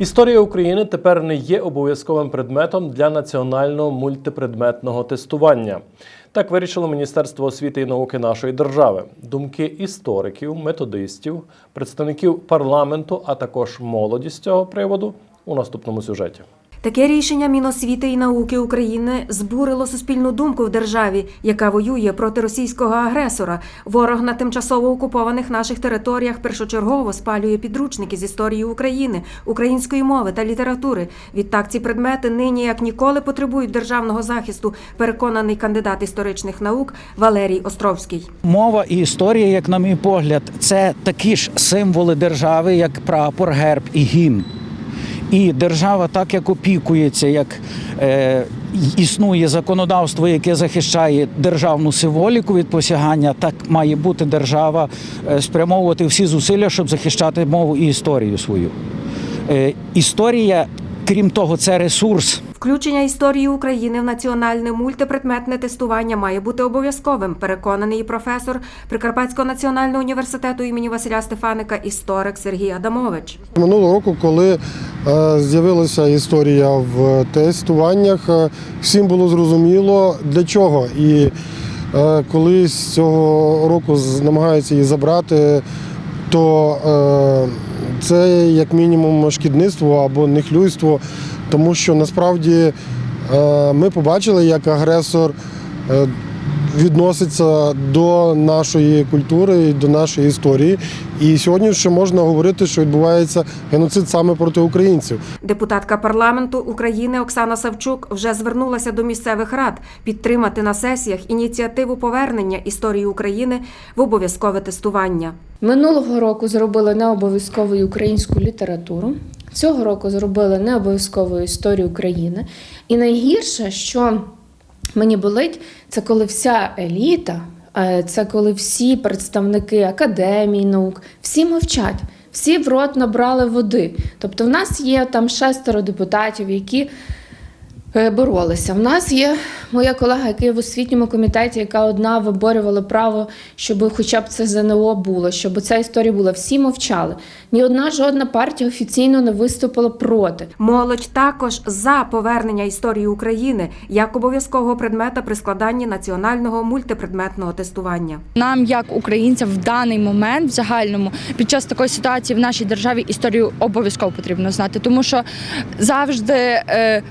Історія України тепер не є обов'язковим предметом для національного мультипредметного тестування. Так вирішило Міністерство освіти і науки нашої держави. Думки істориків, методистів, представників парламенту, а також молоді з цього приводу у наступному сюжеті. Таке рішення Міносвіти і науки України збурило суспільну думку в державі, яка воює проти російського агресора. Ворог на тимчасово окупованих наших територіях першочергово спалює підручники з історії України, української мови та літератури. Відтак ці предмети нині як ніколи потребують державного захисту. Переконаний кандидат історичних наук Валерій Островський. Мова і історія, як на мій погляд, це такі ж символи держави, як прапор, герб і гімн. І держава, так як опікується, як е, існує законодавство, яке захищає державну символіку від посягання, так має бути держава е, спрямовувати всі зусилля, щоб захищати мову і історію свою. Е, історія, крім того, це ресурс. Включення історії України в національне мультипредметне тестування має бути обов'язковим. Переконаний професор Прикарпатського національного університету імені Василя Стефаника, історик Сергій Адамович. Минулого року, коли е, з'явилася історія в тестуваннях, е, всім було зрозуміло для чого. І е, коли з цього року намагаються її забрати, то це як мінімум шкідництво або нехлюйство, тому що насправді е, ми побачили, як агресор. е, Відноситься до нашої культури і до нашої історії, і сьогодні ще можна говорити, що відбувається геноцид саме проти українців. Депутатка парламенту України Оксана Савчук вже звернулася до місцевих рад підтримати на сесіях ініціативу повернення історії України в обов'язкове тестування. Минулого року зробили необов'язкову українську літературу. Цього року зробили не необов'язкову історію України. І найгірше, що мені болить, це коли вся еліта, е, це коли всі представники академій наук, всі мовчать. Всі в рот набрали води. Тобто, в нас є там шестеро депутатів, які боролися. В нас є моя колега, яка є в освітньому комітеті, яка одна виборювала право, щоб хоча б це ЗНО було, щоб ця історія була. Всі мовчали. Ні одна жодна партія офіційно не виступила проти. Молодь також за повернення історії України як обов'язкового предмета при складанні національного мультипредметного тестування. Нам, як українцям, в даний момент в загальному під час такої ситуації в нашій державі історію обов'язково потрібно знати, тому що завжди е,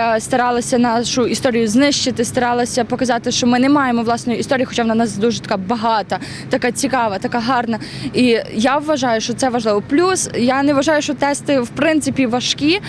Росія старалася нашу історію знищити, старалася показати, що ми не маємо власної історії, хоча вона нас дуже така багата, така цікава, така гарна. І я вважаю, що це важливо. Плюс я не вважаю, що тести в принципі важкі.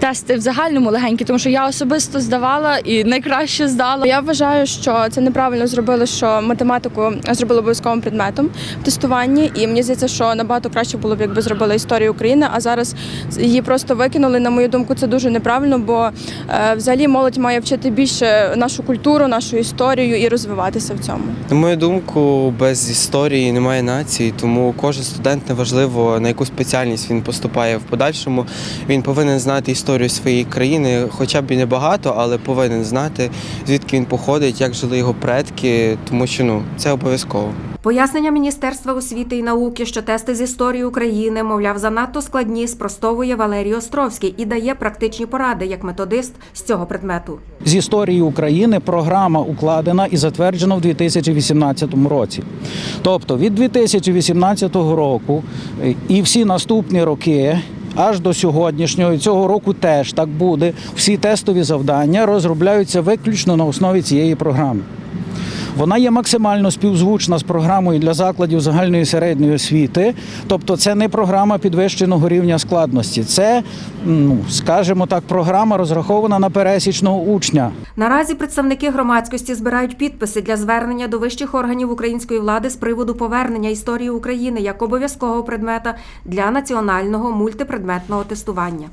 Тести в загальному легенькі, тому що я особисто здавала і найкраще здала. Я вважаю, що це неправильно зробили, що математику зробили обов'язковим предметом в тестуванні, і мені здається, що набагато краще було б, якби зробили історію України, а зараз її просто викинули. На мою думку, це дуже неправильно, бо е, взагалі молодь має вчити більше нашу культуру, нашу історію і розвиватися в цьому. На мою думку, без історії немає нації, тому кожен студент неважливо на яку спеціальність він поступає в подальшому. Він повинен знати історію своєї країни, хоча б і не багато, але повинен знати, звідки він походить, як жили його предки, тому що ну це обов'язково. Пояснення Міністерства освіти і науки, що тести з історії України, мовляв, занадто складні, спростовує Валерій Островський і дає практичні поради як методист з цього предмету. з історії України програма укладена і затверджена в 2018 році. Тобто від 2018 року е, і всі наступні роки. Аж до сьогоднішнього і цього року теж так буде. Всі тестові завдання розробляються виключно на основі цієї програми. Вона є максимально співзвучна з програмою для закладів загальної середньої освіти. Тобто, це не програма підвищеного рівня складності, це, ну скажімо так, програма розрахована на пересічного учня. Наразі представники громадськості збирають підписи для звернення до вищих органів української влади з приводу повернення історії України як обов'язкового предмета для національного мультипредметного тестування.